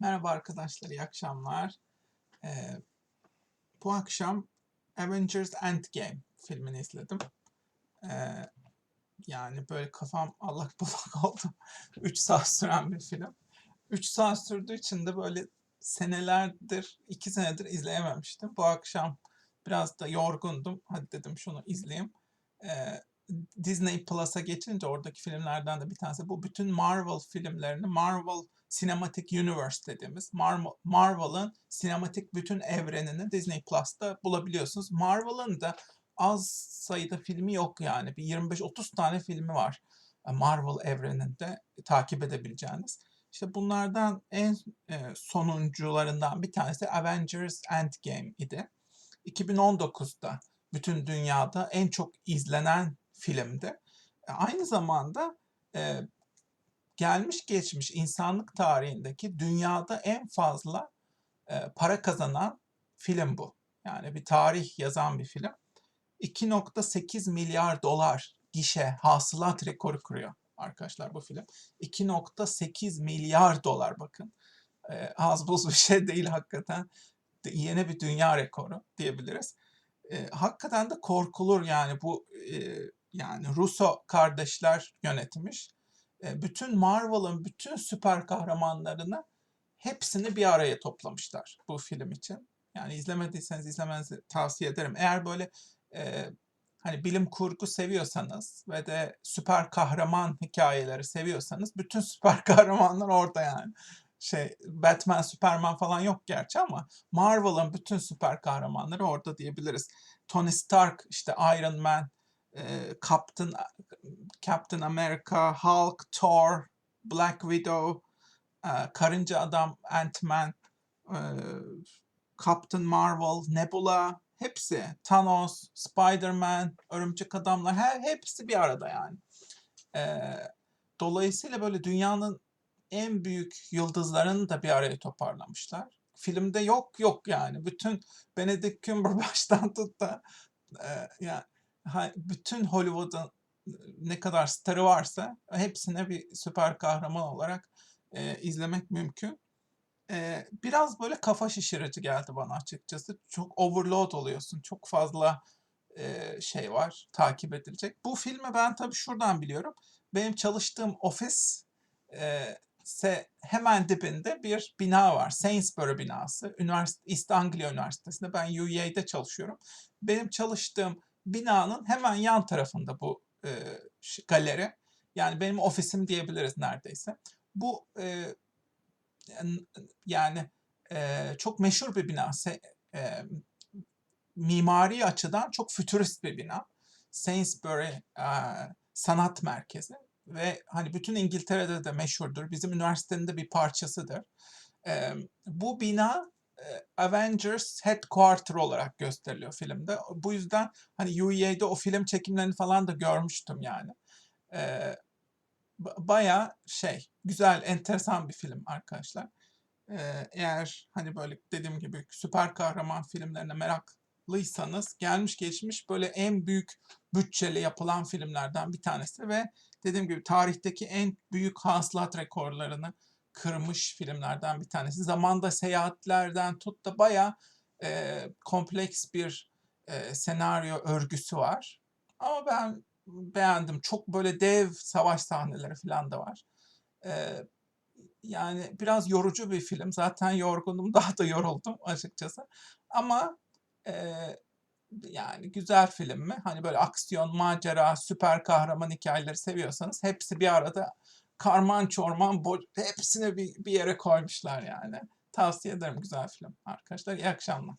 Merhaba arkadaşlar, iyi akşamlar. Ee, bu akşam Avengers Endgame filmini izledim. Ee, yani böyle kafam allak bullak oldu. 3 saat süren bir film. 3 saat sürdüğü için de böyle senelerdir, 2 senedir izleyememiştim. Bu akşam biraz da yorgundum. Hadi dedim şunu izleyeyim. Ee, Disney Plus'a geçince oradaki filmlerden de bir tanesi. Bu bütün Marvel filmlerini, Marvel Cinematic Universe dediğimiz Mar- Marvel'ın sinematik bütün evrenini Disney Plus'ta bulabiliyorsunuz. Marvel'ın da az sayıda filmi yok yani. Bir 25-30 tane filmi var e, Marvel evreninde takip edebileceğiniz. İşte bunlardan en e, sonuncularından bir tanesi Avengers Endgame idi. 2019'da bütün dünyada en çok izlenen filmdi. E, Aynı zamanda e, gelmiş geçmiş insanlık tarihindeki dünyada en fazla e, para kazanan film bu. Yani bir tarih yazan bir film. 2.8 milyar dolar gişe hasılat rekoru kuruyor arkadaşlar bu film. 2.8 milyar dolar bakın. E, az buz bir şey değil hakikaten. Yeni bir dünya rekoru diyebiliriz. E, hakikaten de korkulur yani bu e, yani Russo kardeşler yönetmiş e, bütün Marvel'ın bütün süper kahramanlarını hepsini bir araya toplamışlar bu film için. Yani izlemediyseniz izlemenizi tavsiye ederim. Eğer böyle e, hani bilim kurgu seviyorsanız ve de süper kahraman hikayeleri seviyorsanız bütün süper kahramanlar orada yani. Şey Batman, Superman falan yok gerçi ama Marvel'ın bütün süper kahramanları orada diyebiliriz. Tony Stark, işte Iron Man, Captain Captain America, Hulk, Thor, Black Widow, Karınca Adam, Ant-Man, Captain Marvel, Nebula, hepsi, Thanos, Spider-Man, Örümcek Adamlar, her, hepsi bir arada yani. Dolayısıyla böyle dünyanın en büyük yıldızlarını da bir araya toparlamışlar. Filmde yok yok yani. Bütün Benedict Cumberbatch'tan tut da e, yani bütün Hollywood'un ne kadar starı varsa hepsine bir süper kahraman olarak e, izlemek mümkün. E, biraz böyle kafa şişirici geldi bana açıkçası. Çok overload oluyorsun. Çok fazla e, şey var takip edilecek. Bu filmi ben tabii şuradan biliyorum. Benim çalıştığım ofis e, se hemen dibinde bir bina var. Sainsbury binası. Üniversite, East Anglia Üniversitesi'nde. Ben UA'de çalışıyorum. Benim çalıştığım binanın hemen yan tarafında bu e, galeri. Yani benim ofisim diyebiliriz neredeyse. Bu e, yani e, çok meşhur bir bina. Se- e, mimari açıdan çok fütürist bir bina. Sainsbury e, Sanat Merkezi ve hani bütün İngiltere'de de meşhurdur. Bizim üniversitenin de bir parçasıdır. E, bu bina Avengers Headquarter olarak gösteriliyor filmde. Bu yüzden hani UEA'de o film çekimlerini falan da görmüştüm yani. E, ba- bayağı şey, güzel, enteresan bir film arkadaşlar. Ee, eğer hani böyle dediğim gibi süper kahraman filmlerine meraklıysanız gelmiş geçmiş böyle en büyük bütçeli yapılan filmlerden bir tanesi ve dediğim gibi tarihteki en büyük hasılat rekorlarını kırmış filmlerden bir tanesi. Zamanda seyahatlerden tut da bayağı e, kompleks bir e, senaryo örgüsü var. Ama ben beğendim. Çok böyle dev savaş sahneleri falan da var. Ee, yani biraz yorucu bir film. Zaten yorgunum, daha da yoruldum açıkçası. Ama e, yani güzel film mi? Hani böyle aksiyon, macera, süper kahraman hikayeleri seviyorsanız hepsi bir arada karman çorman hepsini bir, bir yere koymuşlar yani. Tavsiye ederim güzel film arkadaşlar. İyi akşamlar.